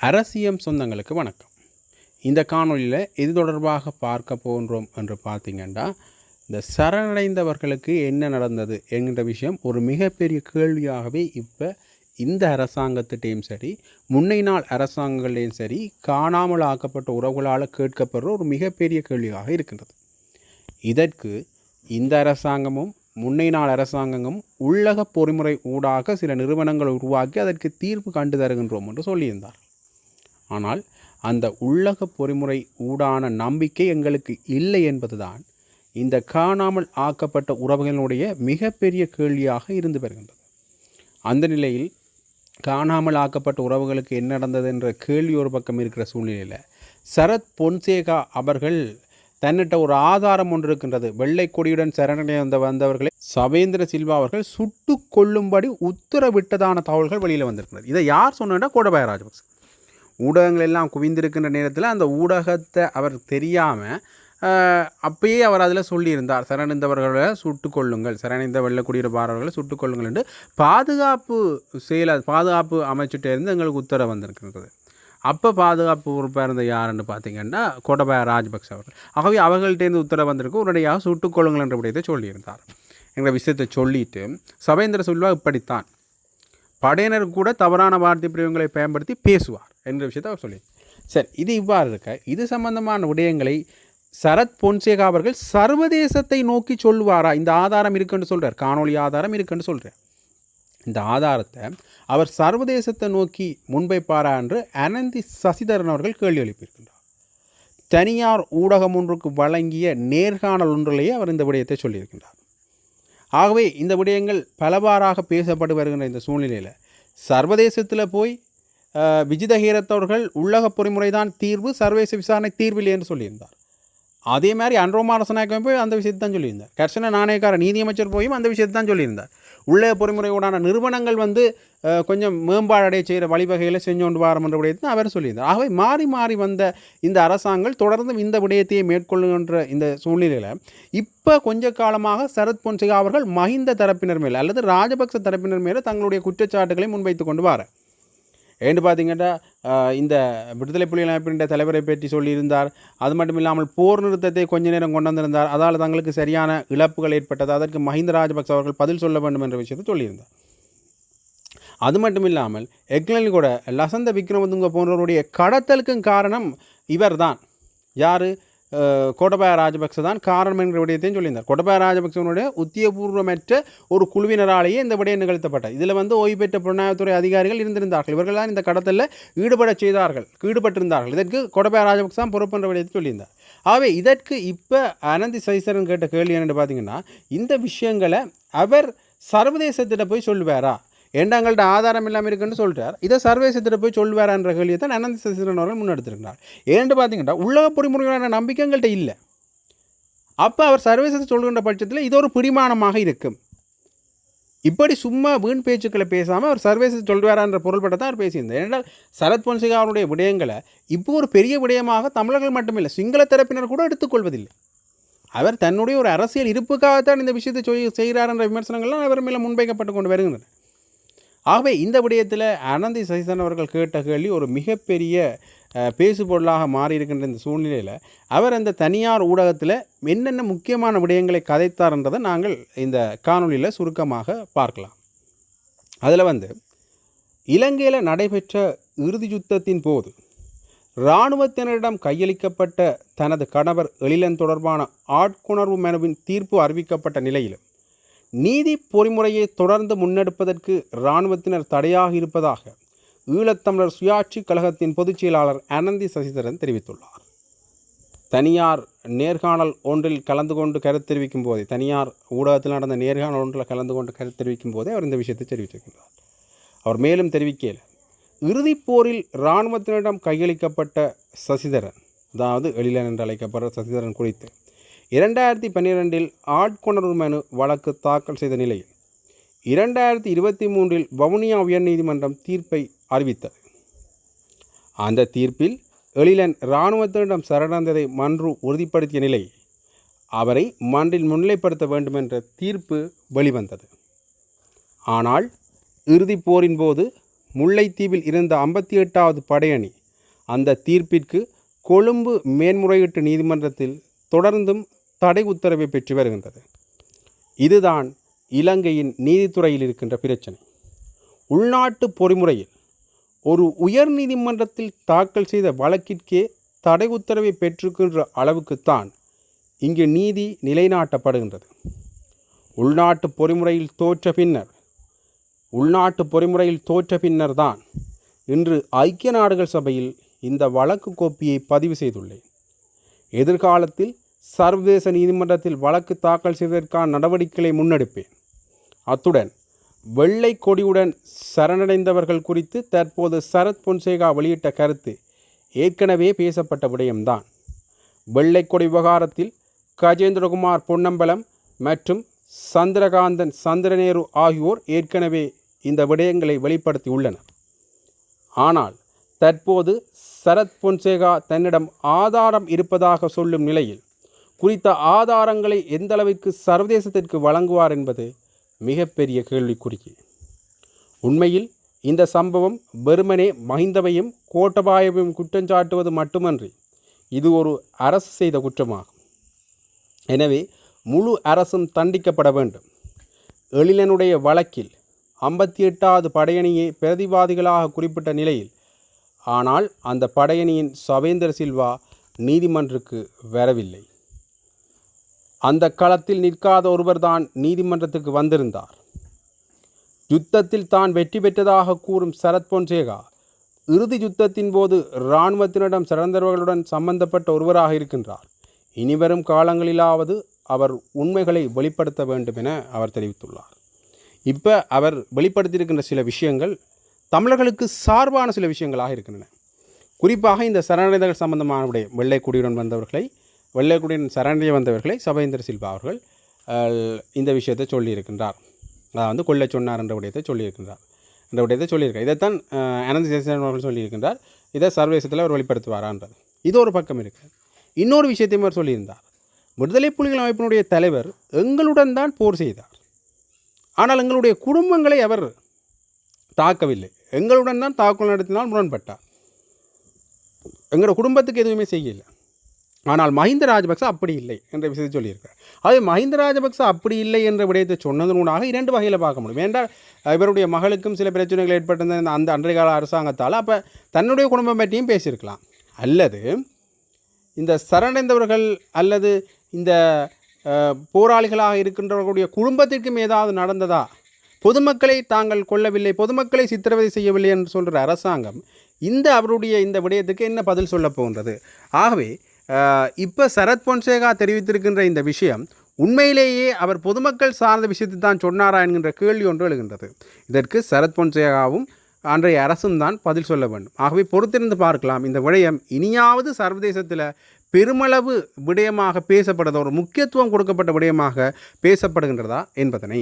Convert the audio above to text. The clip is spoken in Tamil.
அரசியம் சொந்தங்களுக்கு வணக்கம். இந்த காணொளியில் இது தொடர்பாக பார்க்க போன்றோம் என்று பார்த்தீங்கன்னா இந்த சரணடைந்தவர்களுக்கு என்ன நடந்தது என்கின்ற விஷயம் ஒரு மிகப்பெரிய கேள்வியாகவே இப்போ இந்த அரசாங்கத்திட்டையும் சரி முன்னை நாள் அரசாங்கங்களையும் சரி காணாமல் ஆக்கப்பட்ட உறவுகளால் கேட்கப்படுற ஒரு மிகப்பெரிய கேள்வியாக இருக்கின்றது. இதற்கு இந்த அரசாங்கமும் முன்னை நாள் அரசாங்கமும் உள்ளக பொறிமுறை ஊடாக சில நிறுவனங்களை உருவாக்கி அதற்கு தீர்ப்பு கண்டு தருகின்றோம் என்று சொல்லியிருந்தார் ஆனால் அந்த உள்ளக பொறிமுறை ஊடான நம்பிக்கை எங்களுக்கு இல்லை என்பதுதான் இந்த காணாமல் ஆக்கப்பட்ட உறவுகளினுடைய மிகப்பெரிய கேள்வியாக இருந்து வருகின்றது. அந்த நிலையில் காணாமல் ஆக்கப்பட்ட உறவுகளுக்கு என்ன நடந்தது என்ற கேள்வி ஒரு பக்கம் இருக்கிற சூழ்நிலையில் சரத் பொன்சேகா அவர்கள் தன்னிட்ட ஒரு ஆதாரம் ஒன்று இருக்கின்றது. வெள்ளை கொடியுடன் சரணடைந்த வந்தவர்களை சவேந்திர சில்வா அவர்கள் சுட்டு கொள்ளும்படி உத்தரவிட்டதான தகவல்கள் வெளியில் வந்திருக்கிறது இதை யார் சொன்னா கோடபாய ராஜபக்சே. ஊடகங்கள் எல்லாம் குவிந்திருக்கின்ற நேரத்தில் அந்த ஊடகத்தை அவர் தெரியாமல் அப்பயே அவர் அதில் சொல்லியிருந்தார் சரணடைந்தவர்களை சுட்டு கொள்ளுங்கள் சரணடைந்த வெள்ளக்குடியிருப்பாளர்களை சுட்டு கொள்ளுங்கள் என்று பாதுகாப்பு செயல பாதுகாப்பு அமைச்சிட்டே இருந்து எங்களுக்கு உத்தரவு வந்திருக்கின்றது அப்போ பாதுகாப்பு பொறுப்பாக இருந்த யாருன்னு பார்த்தீங்கன்னா கோட்டபாய ராஜபக்ச அவர்கள். ஆகவே அவர்கள்ட்டேருந்து உத்தரவு வந்திருக்கு உடனடியாக சுட்டுக்கொள்ளுங்கள் என்ற விடயத்தை சொல்லியிருந்தார். என்ற விஷயத்தை சொல்லிட்டு சவேந்திர சில்வா இப்படித்தான் படையினர் கூட தவறான வார்த்தை பிரிவுகளை பயன்படுத்தி பேசுவார் என்ற விஷயத்தை அவர் சொல்லி சரி இது இவ்வாறு இருக்க இது சம்பந்தமான விடயங்களை சரத் பொன்சேகா அவர்கள் சர்வதேசத்தை நோக்கி சொல்லுவாரா? இந்த ஆதாரம் இருக்குன்னு சொல்கிறார் காணொலி ஆதாரம் இருக்குன்னு சொல்கிறார் இந்த ஆதாரத்தை அவர் சர்வதேசத்தை நோக்கி முன்வைப்பாரா என்று அனந்தி சசிதரன் அவர்கள் கேள்வி எழுப்பியிருக்கின்றார். தனியார் ஊடகம் ஒன்றுக்கு வழங்கிய நேர்காணல் ஒன்றிலேயே அவர் இந்த விடயத்தை சொல்லியிருக்கின்றார். ஆகவே இந்த விடயங்கள் பலவாறாக பேசப்பட்டு வருகின்ற இந்த சூழ்நிலையில். சர்வதேசத்தில் போய் விஜிதஹீரத்தவர்கள் உள்ளக பொறிமுறைதான் தீர்வு சர்வதேச விசாரணை தீர்வில்லை என்று சொல்லியிருந்தார். அதே மாதிரி அன்ரோமா அரசநாயக்கம் போய் அந்த விஷயத்தை தான் சொல்லியிருந்தார். கர்ஷன நாணயக்கார நீதியமைச்சர் போயும் அந்த விஷயத்தை தான் சொல்லியிருந்தார். உள்ளே பொறிமுறையோடான நிறுவனங்கள் வந்து கொஞ்சம் மேம்பாடடைய செய்கிற வழிவகையில் செஞ்சோண்டு வாரம் என்ற விடயத்தை அவர் சொல்லியிருந்தார். ஆகவே மாறி மாறி வந்த இந்த அரசாங்கங்கள் தொடர்ந்து இந்த விடயத்தையே மேற்கொள்ளுகின்ற இந்த சூழ்நிலையில் இப்போ கொஞ்ச காலமாக சரத் பொன்சிகா அவர்கள் மஹிந்த தரப்பினர் மேலே அல்லது ராஜபக்ச தரப்பினர் மேலே தங்களுடைய குற்றச்சாட்டுகளை முன்வைத்து கொண்டு வார. ஏன்னு பார்த்தீங்கன்னா இந்த விடுதலை புலிகள் அமைப்பின் தலைவரை பற்றி சொல்லியிருந்தார். அது மட்டும் இல்லாமல் போர் நிறுத்தத்தை கொஞ்ச நேரம் கொண்டு வந்திருந்தார். அதால் தங்களுக்கு சரியான இழப்புகள் ஏற்பட்டது. அதற்கு மஹிந்த ராஜபக்ச அவர்கள் பதில் சொல்ல வேண்டும் என்ற விஷயத்தை சொல்லியிருந்தார். அது மட்டும் இல்லாமல் எக்லனில் கூட லசந்த விக்ரமதுங்க போன்றவருடைய கடத்தலுக்கும் காரணம் இவர்தான். யார்? கோட்டபாய ராஜபக்ச தான் காரணம் என்ற விடயத்தையும் சொல்லியிருந்தார். கோட்டபாய ராஜபக்சனுடைய உத்தியபூர்வமற்ற ஒரு குழுவினராலேயே இந்த விடயம் நிகழ்த்தப்பட்டது. இதில் வந்து ஓய்வு பெற்ற புலனாய்வுத்துறை அதிகாரிகள் இருந்திருந்தார்கள். இவர்கள் தான் இந்த கடத்தலில் ஈடுபட செய்தார்கள் ஈடுபட்டிருந்தார்கள் இதற்கு கோட்டபாய ராஜபக்ச தான் பொறுப்பு என்ற விடயத்தை சொல்லியிருந்தார். ஆகவே இதற்கு இப்போ அனந்தி சைசரன் கேட்ட கேள்வி என்னென்னு பார்த்தீங்கன்னா இந்த விஷயங்களை அவர் சர்வதேசத்திட்ட போய் சொல்லுவாரா? எங்கள்கிட்ட ஆதாரம் இல்லாமல் இருக்குன்னு சொல்கிறார் இதை சர்வதேசத்தில் போய் சொல்வாரான்ற கேள்வியை தான் அனந்த சசிதரன் அவர்கள் முன்னெடுத்திருக்கிறார். ஏன்னு பார்த்தீங்கன்னா உலக பொறிமுறைகளான நம்பிக்கை எங்கள்கிட்ட இல்லை. அப்போ அவர் சர்வேசத்தை சொல்கின்ற பட்சத்தில் இது ஒரு பிடிமானமாக இருக்கும். இப்படி சும்மா வீண் பேச்சுக்களை பேசாமல் அவர் சர்வதேசத்தை சொல்வாரான்ற பொருள்பட்ட தான் அவர் பேசியிருந்தார். ஏனென்றால் சரத் பொன்சிகா அவருடைய விடயங்களை இப்போ ஒரு பெரிய விடயமாக தமிழர்கள் மட்டுமில்லை சிங்கள தரப்பினர் கூட எடுத்துக்கொள்வதில்லை அவர் தன்னுடைய ஒரு அரசியல் இருப்புக்காகத்தான் இந்த விஷயத்தை செய்கிறார் என்ற விமர்சனங்கள்லாம் அவர் மேலே முன்வைக்கப்பட்டு கொண்டு வருகின்றன. ஆகவே இந்த விடயத்தில் அனந்தி சசிதரன் அவர்கள் கேட்ட கேள்வி ஒரு மிகப்பெரிய பேசு பொருளாக மாறியிருக்கின்ற இந்த சூழ்நிலையில் அவர் அந்த தனியார் ஊடகத்தில் என்னென்ன முக்கியமான விடயங்களை கதைத்தார்ன்றதை நாங்கள் இந்த காணொலியில் சுருக்கமாக பார்க்கலாம். அதில் வந்து இலங்கையில் நடைபெற்ற இறுதி யுத்தத்தின் போது இராணுவத்தினரிடம் கையளிக்கப்பட்ட தனது கணவர் எழிலன் தொடர்பான ஆட்குணர்வு மனுவின் தீர்ப்பு அறிவிக்கப்பட்ட நிலையிலும் நீதி பொறிமுறையை தொடர்ந்து முன்னெடுப்பதற்கு இராணுவத்தினர் தடையாக இருப்பதாக ஈழத்தமிழர் சுயாட்சி கழகத்தின் பொதுச் செயலாளர் அனந்தி சசிதரன் தெரிவித்துள்ளார். தனியார் நேர்காணல் ஒன்றில் கலந்து கொண்டு கருத்து தெரிவிக்கும் போதே தனியார் ஊடகத்தில் நடந்த நேர்காணல் ஒன்றில் கலந்து கொண்டு கருத்து தெரிவிக்கும் போதே அவர் இந்த விஷயத்தை தெரிவித்திருக்கிறார். அவர் மேலும் தெரிவிக்கையில் இறுதிப் போரில் இராணுவத்தினரிடம் கையளிக்கப்பட்ட சசிதரன் அதாவது எழிலன் என்று அழைக்கப்படுற சசிதரன் குறித்து இரண்டாயிரத்தி பன்னிரெண்டில் ஆட்கொணர்வு மனு வழக்கு தாக்கல் செய்த நிலையில் இரண்டாயிரத்தி இருபத்தி மூன்றில் வவுனியா உயர்நீதிமன்றம் தீர்ப்பை அறிவித்தது. அந்த தீர்ப்பில் எழிலன் இராணுவத்தினிடம் சரணந்ததை மன்று உறுதிப்படுத்திய நிலை அவரை மன்றில் முன்னிலைப்படுத்த வேண்டுமென்ற தீர்ப்பு வெளிவந்தது. ஆனால் இறுதிப் போரின் போது முல்லைத்தீவில் இருந்த ஐம்பத்தி எட்டாவது படையணி அந்த தீர்ப்பிற்கு கொழும்பு மேன்முறையீட்டு நீதிமன்றத்தில் தொடர்ந்தும் தடை உத்தரவை பெற்று வருகின்றது. இதுதான் இலங்கையின் நீதித்துறையில் இருக்கின்ற பிரச்சனை. உள்நாட்டு பொறிமுறையில் ஒரு உயர் நீதிமன்றத்தில் தாக்கல் செய்த வழக்கிற்கே தடை உத்தரவை பெற்றிருக்கின்ற அளவுக்குத்தான் இங்கு நீதி நிலைநாட்டப்படுகின்றது. உள்நாட்டு பொறிமுறையில் தோற்ற பின்னர் உள்நாட்டு பொறிமுறையில் தோற்ற பின்னர் தான் இன்று ஐக்கிய நாடுகள் சபையில் இந்த வழக்கு கோப்பியை பதிவு செய்துள்ளேன். எதிர்காலத்தில் சர்வதேச நீதிமன்றத்தில் வழக்கு தாக்கல் செய்வதற்கான நடவடிக்கைகளை முன்னெடுப்பேன். அத்துடன் வெள்ளை கொடியுடன் சரணடைந்தவர்கள் குறித்து தற்போது சரத் பொன்சேகா வெளியிட்ட கருத்து ஏற்கனவே பேசப்பட்ட விடயம்தான். வெள்ளை கொடி விவகாரத்தில் கஜேந்திரகுமார் பொன்னம்பலம் மற்றும் சந்திரகாந்தன் சந்திரநேரு ஆகியோர் ஏற்கனவே இந்த விடயங்களை வெளிப்படுத்தியுள்ளனர். ஆனால் தற்போது சரத் பொன்சேகா தன்னிடம் ஆதாரம் இருப்பதாக சொல்லும் நிலையில் குறித்த ஆதாரங்களை எந்த அளவிற்கு சர்வதேசத்திற்கு வழங்குவார் என்பது மிகப்பெரிய கேள்விக்குறி உண்மையில் இந்த சம்பவம் வெறுமனே மஹிந்தவையும் கோட்டபாயவையும் குற்றஞ்சாட்டுவது மட்டுமன்றி இது ஒரு அரசு செய்த குற்றமாகும். எனவே முழு அரசும் தண்டிக்கப்பட வேண்டும். எழிலனுடைய வழக்கில் ஐம்பத்தி எட்டாவது படையணியை பிரதிவாதிகளாக குறிப்பிட்ட நிலையில் ஆனால் அந்த படையணியின் சவேந்திர சில்வா நீதிமன்றுக்கு வரவில்லை. அந்த களத்தில் நிற்காத ஒருவர்தான் நீதிமன்றத்துக்கு வந்திருந்தார். யுத்தத்தில் தான் வெற்றி பெற்றதாக கூறும் சரத் பொன்சேகா இறுதி யுத்தத்தின் போது இராணுவத்தினரிடம் சிறந்தவர்களுடன் சம்பந்தப்பட்ட ஒருவராக இருக்கின்றார். இனிவரும் காலங்களிலாவது அவர் உண்மைகளை வெளிப்படுத்த வேண்டும் என அவர் தெரிவித்துள்ளார். இப்போ அவர் வெளிப்படுத்தியிருக்கின்ற சில விஷயங்கள் தமிழர்களுக்கு சார்பான சில விஷயங்களாக இருக்கின்றன. குறிப்பாக இந்த சரணடைதல் சம்பந்தமான வெள்ளை குடியுடன் வந்தவர்களை வெள்ளைக்குடியின் சரணடைய வந்தவர்களை சபேந்திர சில்வா அவர்கள் இந்த விஷயத்தை சொல்லியிருக்கின்றார். அதாவது கொல்ல சொன்னார் என்ற விடயத்தை சொல்லியிருக்கின்றார். என்ற விடயத்தை சொல்லியிருக்கார். இதைத்தான் அனந்த சேசன் அவர்கள் சொல்லியிருக்கின்றார். இதை சர்வதேசத்தில் அவர் வெளிப்படுத்துவாரான்றது இது ஒரு பக்கம் இருக்குது இன்னொரு விஷயத்தையும் அவர் சொல்லியிருந்தார். விடுதலை புலிகள் அமைப்பினுடைய தலைவர் எங்களுடன் தான் போர் செய்தார். ஆனால் எங்களுடைய குடும்பங்களை அவர் தாக்கவில்லை. எங்களுடன் தான் தாக்குதல் நடத்தினால் முரண்பட்டார். எங்களோட குடும்பத்துக்கு எதுவுமே செய்யலை. ஆனால் மஹிந்த ராஜபக்ச அப்படி இல்லை என்ற விஷயத்தை சொல்லியிருக்கார் அது மஹிந்த ராஜபக்ச அப்படி இல்லை என்ற விடயத்தை சொன்னதனூடாக இரண்டு வகையில் பார்க்க முடியும். ஏன்றால் இவருடைய மகளுக்கும் சில பிரச்சனைகள் ஏற்பட்டிருந்த அந்த அன்றைய கால அரசாங்கத்தால் அப்போ தன்னுடைய குடும்பம் பற்றியும் பேசியிருக்கலாம். அல்லது இந்த சரணடைந்தவர்கள் அல்லது இந்த போராளிகளாக இருக்கின்றவர்களுடைய குடும்பத்திற்கும் ஏதாவது நடந்ததா? பொதுமக்களை தாங்கள் கொல்லவில்லை பொதுமக்களை சித்திரவதை செய்யவில்லை என்று சொல்கிற அரசாங்கம் இந்த அவருடைய இந்த விடயத்துக்கு என்ன பதில் சொல்லப் போகின்றது? ஆகவே இப்போ சரத் பொன்சேகா தெரிவித்திருக்கின்ற இந்த விஷயம் உண்மையிலேயே அவர் பொதுமக்கள் சார்ந்த விஷயத்தை தான் சொன்னாரா என்கின்ற கேள்வி ஒன்று எழுகின்றது. இதற்கு சரத் பொன்சேகாவும் அன்றைய அரசும் தான் பதில் சொல்ல வேண்டும். ஆகவே பொறுத்திருந்து பார்க்கலாம். இந்த விடயம் இனியாவது சர்வதேசத்தில் பெருமளவு விடயமாக பேசப்படுறதா ஒரு முக்கியத்துவம் கொடுக்கப்பட்ட விடயமாக பேசப்படுகின்றதா என்பதனை.